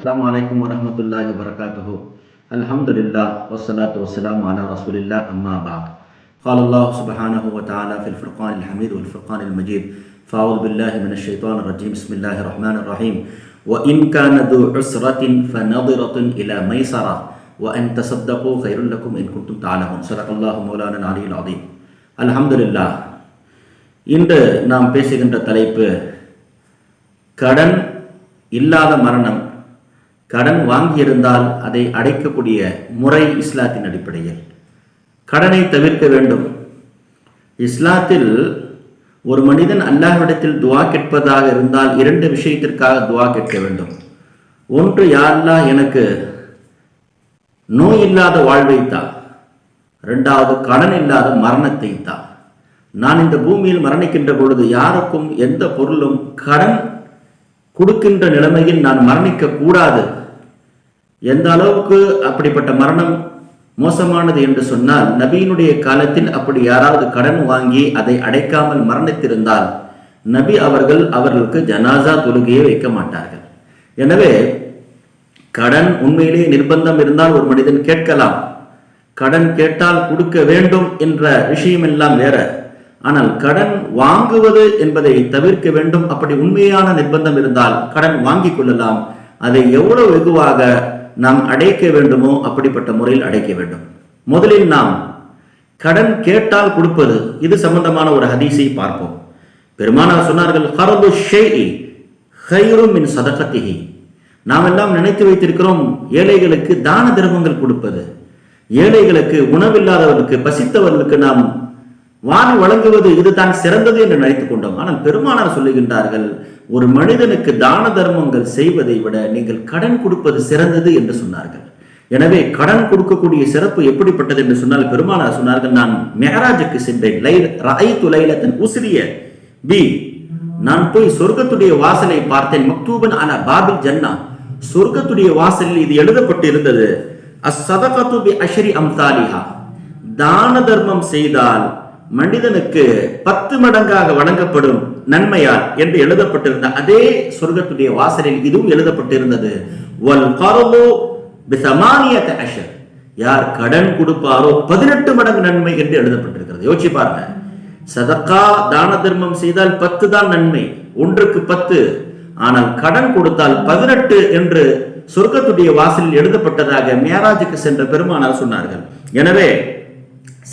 السلام عليكم ورحمة الله وبركاته الحمد لله والصلاة والسلام على رسول الله أما بعد قال الله سبحانه وتعالى في الفرقان الحميد والفرقان المجيد فأعوذ بالله من الشيطان الرجيم بسم الله الرحمن الرحيم وإن كان ذو عسرة فنظرة إلى ميسرة وأن تصدقوا خير لكم إن كنتم تعلمون صدق الله مولانا العلي العظيم الحمد لله இன்று நாம் பேசுகின்ற தலைப்பு கடன் இல்லாத மரணம் கடன் வாங்கியிருந்தால் அதை அடைக்கக்கூடிய முறை இஸ்லாத்தின் அடிப்படையில். கடனை தவிர்க்க வேண்டும். இஸ்லாத்தில் ஒரு மனிதன் அல்லாஹ்விடத்தில் துவா கேட்பதாக இருந்தால் இரண்டு விஷயத்திற்காக துவா கேட்க வேண்டும். ஒன்று யாரெல்லா எனக்கு நோய் இல்லாத வாழ்வை தா. ரெண்டாவது கடன் இல்லாத மரணத்தை தா. நான் இந்த பூமியில் மரணிக்கின்ற பொழுது யாருக்கும் எந்த பொருளும் கடன் கொடுக்கின்ற நிலைமையில் நான் மரணிக்க கூடாது எந்த அளவுக்கு அப்படிப்பட்ட மரணம் மோசமானது என்று சொன்னால் நபியினுடைய காலத்தில் அப்படி யாராவது கடன் வாங்கி அதை அடைக்காமல் மரணித்திருந்தால் நபி அவர்கள் அவர்களுக்கு ஜனாசா தொழுகையை வைக்க மாட்டார்கள். எனவே கடன் உண்மையிலேயே நிர்பந்தம் இருந்தால் ஒரு மனிதன் கேட்கலாம். கடன் கேட்டால் கொடுக்க வேண்டும் என்ற விஷயம் எல்லாம் வேற. ஆனால் கடன் வாங்குவது என்பதை தவிர்க்க வேண்டும். அப்படி உண்மையான நிர்பந்தம் இருந்தால் கடன் வாங்கிக் கொள்ளலாம். அதை எவ்வளவு வெகுவாக நாம் அடைக்க வேண்டுமோ அப்படிப்பட்ட முறையில் அடைக்க வேண்டும். முதலில் நாம் கடன் கேட்டால் கொடுப்பது இது சம்பந்தமான ஒரு ஹதீஸை பார்ப்போம். பெருமானார் சொன்னார்கள் ஹரபு ஷேஇ ஹைரும் மின் நாம் எல்லாம் நினைத்து வைத்திருக்கிறோம் ஏழைகளுக்கு தான திரவங்கள் கொடுப்பது. ஏழைகளுக்கு உணவில்லாதவர்களுக்கு பசித்தவர்களுக்கு நாம் வாரி வழங்குவது இதுதான் சிறந்தது என்று நினைத்துக் கொண்டோம். ஆனால் பெருமானார் சொல்லுகின்றார்கள் ஒரு மனிதனுக்கு தான தர்மங்கள் செய்வதை விட நீங்கள் கடன் கொடுப்பது சிறந்தது என்று சொன்னார்கள். எனவே கடன் கொடுக்கக்கூடிய சிறப்பு எப்படிப்பட்டது என்று சொன்னால் பெருமானார் சொன்னார்கள் நான் மேராஜுக்கு சென்றேன். லை ராய் துலைலத்தன் உசிரிய பி நான் போய் சொர்க்கத்துடைய வாசலை பார்த்தேன். மக்தூபன் ஆன பாபில் ஜன்னா. சொர்க்கத்துடைய வாசலில் இது எழுதப்பட்டு இருந்தது அசதகத்து பி அஷரி அம்சாலிஹா. தான தர்மம் செய்தால் மனிதனுக்கு பத்து மடங்காக வழங்கப்படும். நன்மையால் என்று எழுதப்பட்டிருந்த அதே சொர்க்கத்துடைய வாசலில் இதுவும் எழுதப்பட்டிருந்தது. யார் கடன் கொடுப்பாரோ பதினெட்டு மடங்கு நன்மை என்று எழுதப்பட்டிருக்கிறது. யோசிச்சு பாருங்க. சதக்கா தான தர்மம் செய்தால் பத்து தான் நன்மை ஒன்றுக்கு பத்து. ஆனால் கடன் கொடுத்தால் பதினெட்டு என்று சொர்க்கத்துடைய வாசலில் எழுதப்பட்டதாக மேராஜுக்கு சென்ற பெருமானார் சொன்னார்கள். எனவே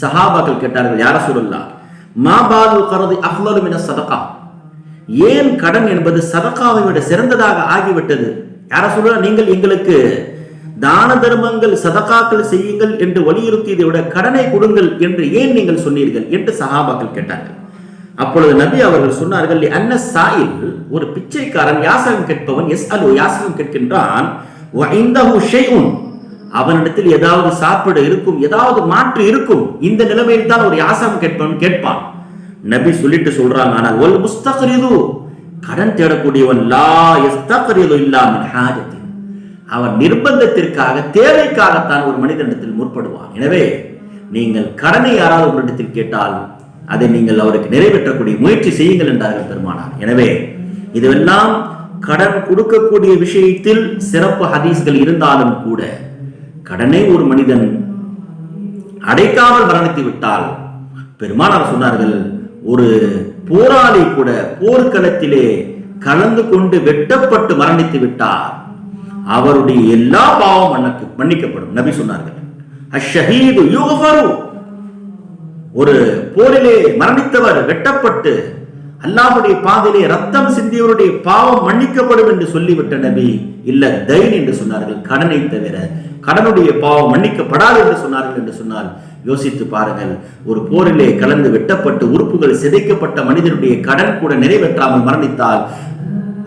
சஹாபாக்கள் கேட்டார்கள் யார சொல்லலாம் மா பாலு கரது அஃலலு மின சதகா ஏன் கடன் என்பது சதக்காவை விட சிறந்ததாக ஆகிவிட்டது? யார சொல்லலாம் நீங்கள் எங்களுக்கு தான தர்மங்கள் சதக்காக்கள் செய்யுங்கள் என்று வலியுறுத்தியதை விட கடனை கொடுங்கள் என்று ஏன் நீங்கள் சொன்னீர்கள் என்று சகாபாக்கள் கேட்டார்கள். அப்பொழுது நபி அவர்கள் சொன்னார்கள் அன்ன சாயில் ஒரு பிச்சைக்காரன் யாசகம் கேட்பவன் எஸ் அலு யாசகம் கேட்கின்றான் அவனிடத்தில் ஏதாவது சாப்பிட இருக்கும் ஏதாவது மாற்று இருக்கும் இந்த நிலைமையில் தான் ஒரு யாசகம் கேட்பவன் கேட்பான். நபி சொல்லிட்டு சொல்றாங்க. ஆனால் ஒல் முஸ்தகரிது கடன் தேடக்கூடியவன் லா எஸ்தகரிது இல்லாமல் ஹாஜத்தி அவன் நிர்பந்தத்திற்காக தேவைக்காகத்தான் ஒரு மனிதனிடத்தில் முற்படுவான். எனவே நீங்கள் கடனை யாராவது ஒரு இடத்தில் கேட்டால் அதை நீங்கள் அவருக்கு நிறைவேற்றக்கூடிய முயற்சி செய்யுங்கள் என்றார்கள் பெருமானார். எனவே இதுவெல்லாம் கடன் கொடுக்கக்கூடிய விஷயத்தில் சிறப்பு ஹதீஸ்கள் இருந்தாலும் கூட கடனை ஒரு மனிதன் அடைக்காமல் மரணித்து விட்டால் பெருமானார் சொன்னார்கள் ஒரு போராளி கூட போர்க்களத்திலே கலந்து கொண்டு வெட்டப்பட்டு மரணித்து விட்டார். அவருடைய எல்லா பாவம் மன்னக்கு மன்னிக்கப்படும். நபி சொன்னார்கள் அஷஹீது யூகஃபரு ஒரு போரிலே மரணித்தவர் வெட்டப்பட்டு அல்லாஹுடைய பாதையிலே ரத்தம் சிந்தியவருடைய பாவம் மன்னிக்கப்படும் என்று சொல்லிவிட்ட நபி இல்ல தைன் என்று சொன்னார்கள். கடனை தவிர கடனுடைய பாவம் மன்னிக்கப்படாது என்று சொன்னார்கள் என்று சொன்னால் யோசித்து பாருங்கள். ஒரு போரிலே கலந்து வெட்டப்பட்டு உறுப்புகள் சிதைக்கப்பட்ட மனிதனுடைய கடன் கூட நிறைவேற்றாமல் மரணித்தால்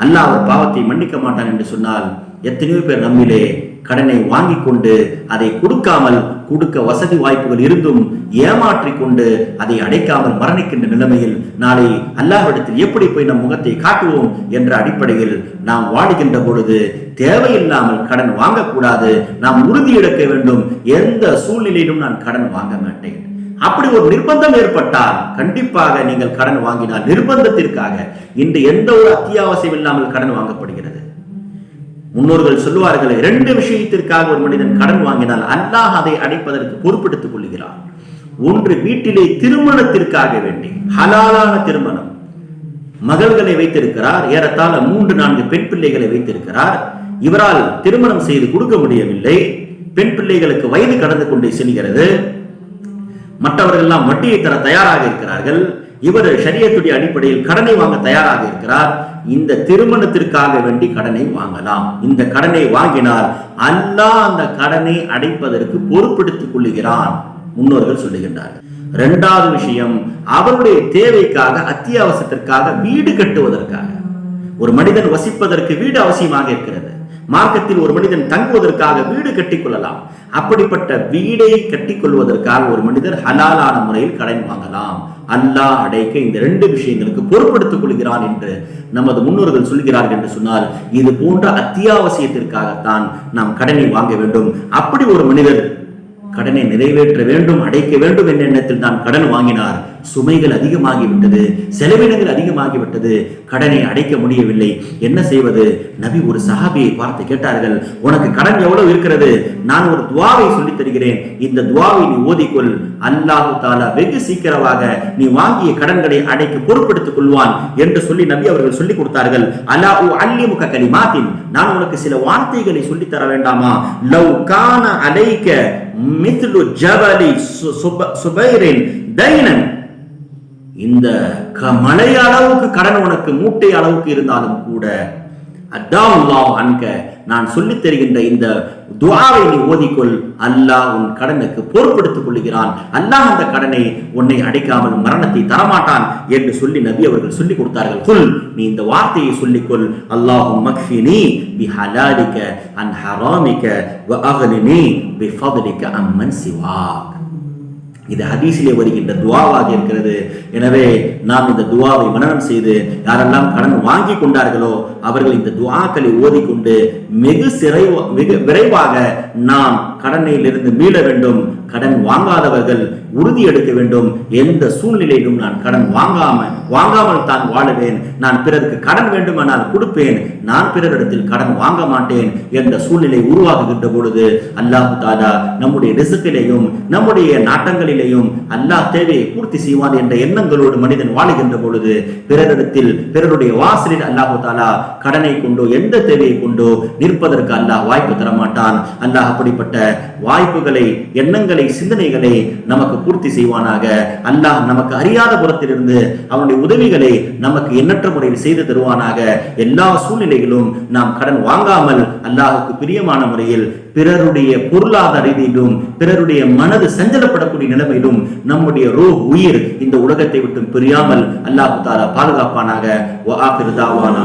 அல்லாஹ் அவர் பாவத்தை மன்னிக்க மாட்டான் என்று சொன்னால் எத்தனையோ பேர் நம்மிலே கடனை வாங்கி கொண்டு அதை கொடுக்காமல் கொடுக்க வசதி வாய்ப்புகள் இருந்தும் ஏமாற்றி கொண்டு அதை அடைக்காமல் மரணிக்கின்ற நிலைமையில் நாளை அல்லாஹ்விடத்தில் எப்படி போய் நம் முகத்தை காட்டுவோம் என்ற அடிப்படையில் நாம் வாடுகின்ற பொழுது தேவையில்லாமல் கடன் வாங்கக்கூடாது. நாம் உறுதி எடுக்க வேண்டும். எந்த சூழ்நிலையிலும் நான் கடன் வாங்க மாட்டேன். அப்படி ஒரு நிர்பந்தம் ஏற்பட்டால் கண்டிப்பாக நீங்கள் கடன் வாங்கினால் நிர்பந்தத்திற்காக இன்று எந்த ஒரு அத்தியாவசியம் இல்லாமல் கடன் வாங்கப்படுகிறது. முன்னோர்கள் சொல்லுவார்கள் இரண்டு விஷயத்திற்காக ஒரு மனிதன் கடன் வாங்கினால் அல்லாஹ் அதை அடைப்பதற்கு பொறுப்பெடுத்துக் கொள்கிறார் ஒன்று வீட்டிலே திருமணத்திற்காக வேண்டி ஹலாலான திருமணம். மகள்களை வைத்திருக்கிறார் ஏறத்தாழ மூன்று நான்கு பெண் பிள்ளைகளை வைத்திருக்கிறார். இவரால் திருமணம் செய்து கொடுக்க முடியவில்லை. பெண் பிள்ளைகளுக்கு வயது கடந்து கொண்டே செல்கிறது. மற்றவர்கள் எல்லாம் வட்டியை தர தயாராக இருக்கிறார்கள். இவர் சரியத்துடைய அடிப்படையில் கடனை வாங்க தயாராக இருக்கிறார். இந்த திருமணத்திற்காக வேண்டி கடனை வாங்கலாம். இந்த கடனை வாங்கினால் அல்லாஹ் அந்த கடனை அடைப்பதற்கு பொறுப்பெடுத்துக் கொள்ளுகிறான் முன்னோர்கள் சொல்லுகின்றார்கள். இரண்டாவது விஷயம் அவருடைய தேவைக்காக அத்தியாவசியத்திற்காக வீடு கட்டுவதற்காக. ஒரு மனிதன் வசிப்பதற்கு வீடு அவசியமாக இருக்கிறது. மார்க்கத்தில் ஒரு மனிதன் தங்குவதற்காக வீடு கட்டிக்கொள்ளலாம். அப்படிப்பட்ட வீடை கட்டிக்கொள்வதற்காக ஒரு மனிதர் ஹலாலான முறையில் கடன் வாங்கலாம். அல்லாஹ் அடைக்க இந்த ரெண்டு விஷயங்களுக்கு பொறுப்படுத்திக் கொள்கிறான் என்று நமது முன்னோர்கள் சொல்கிறார்கள் என்று சொன்னால் இது போன்ற அத்தியாவசியத்திற்காகத்தான் நாம் கடனை வாங்க வேண்டும். அப்படி ஒரு மனிதர் கடனை நிறைவேற்ற வேண்டும் அடைக்க வேண்டும் என்ற எண்ணத்தில் தான் கடன் வாங்கினார். சுமைகள் அதிகமாகிவிட்டது செலவினங்கள் அதிகமாகிவிட்டது கடனை அடைக்க முடியவில்லை. என்ன செய்வது? நபி ஒரு சஹாபியை பார்த்து கேட்டார்கள் உனக்கு கடன் எவ்வளவு இருக்கிறது? நான் ஒரு துவாவை சொல்லித் தருகிறேன். இந்த துவாவை நீ ஓதிக்கொள். அல்லாஹு தாலா வெகு சீக்கிரமாக நீ வாங்கிய கடன்களை அடைக்க பொறுப்படுத்திக் கொள்வான் என்று சொல்லி நபி அவர்கள் சொல்லிக் கொடுத்தார்கள். அல்லாஹு அல்லி அல்லிமுக கலிமாத்தின். நான் உனக்கு சில வார்த்தைகளை சொல்லித் தர வேண்டாமா? லவ் கான அலைக்க மித்லு ஜபலி சு- சுப- சுபைரின் தைனன் இந்த க- மலை அளவுக்கு கடன் உனக்கு மூட்டை அளவுக்கு இருந்தாலும் கூட அல்லாஹ் அன்க நான் சொல்லித் தருகின்ற இந்த துவாவை நீ ஓதிக்கொள். அல்லாஹ் உன் கடனுக்கு பொறுப்படுத்திக் கொள்கிறான் அல்லாஹ் அந்த கடனை உன்னை அடைக்காமல் மரணத்தை தரமாட்டான் என்று சொல்லி நபி அவர்கள் சொல்லிக் கொடுத்தார்கள். குல் நீ இந்த வார்த்தையை சொல்லிக்கொள். அல்லாஹும் மக்ஃபினி பி ஹலாலிக அன் ஹராமிக வ அகலினி பி ஃபضلிக அம்மன் சிவாக். இது ஹதீஸிலே வருகின்ற துவாவாக இருக்கிறது. எனவே நாம் இந்த துவாவை மனனம் செய்து யாரெல்லாம் கடன் வாங்கி கொண்டார்களோ அவர்கள் இந்த துவாக்களை ஓதிக்கொண்டு மிகு சிறை மிக விரைவாக நாம் கடனிலிருந்து மீள வேண்டும். கடன் வாங்காதவர்கள் உறுதி எடுக்க வேண்டும். எந்த சூழ்நிலையிலும் நான் கடன் வாங்காம வாங்காமல் தான் வாழுவேன். நான் பிறருக்கு கடன் வேண்டுமானால் கொடுப்பேன். நான் பிறரிடத்தில் கடன் வாங்க மாட்டேன். என்ற சூழ்நிலை உருவாகுகின்ற பொழுது அல்லாஹு தாலா நம்முடைய ரிசுக்கிலையும் நம்முடைய நாட்டங்களிலேயும் அல்லாஹ் தேவையை பூர்த்தி செய்வான் என்ற எண்ணங்களோடு மனிதன் வாழுகின்ற பொழுது பிறரிடத்தில் பிறருடைய வாசலில் அல்லாஹு தாலா கடனை கொண்டோ எந்த தேவையை கொண்டோ நிற்பதற்கு அல்லாஹ் வாய்ப்பு தரமாட்டான். அல்லாஹ் அப்படிப்பட்ட வாய்ப்புகளை எண்ணங்களை சிந்தனைகளை நமக்கு பூர்த்தி செய்வானாக. அல்லாஹ் நமக்கு அறியாத புறத்திலிருந்து அவனுடைய உதவிகளை நமக்கு எண்ணற்ற முறையில் செய்து தருவானாக. எல்லா சூழ்நிலைகளும் நாம் கடன் வாங்காமல் அல்லாஹுக்கு பிரியமான முறையில் பிறருடைய பொருளாதார ரீதியிலும் பிறருடைய மனது சஞ்சலப்படக்கூடிய நிலைமையிலும் நம்முடைய ரூ உயிர் இந்த உலகத்தை விட்டு பிரியாமல் அல்லாஹு தாரா பாதுகாப்பானாக. வ ஆகிரு தாவானா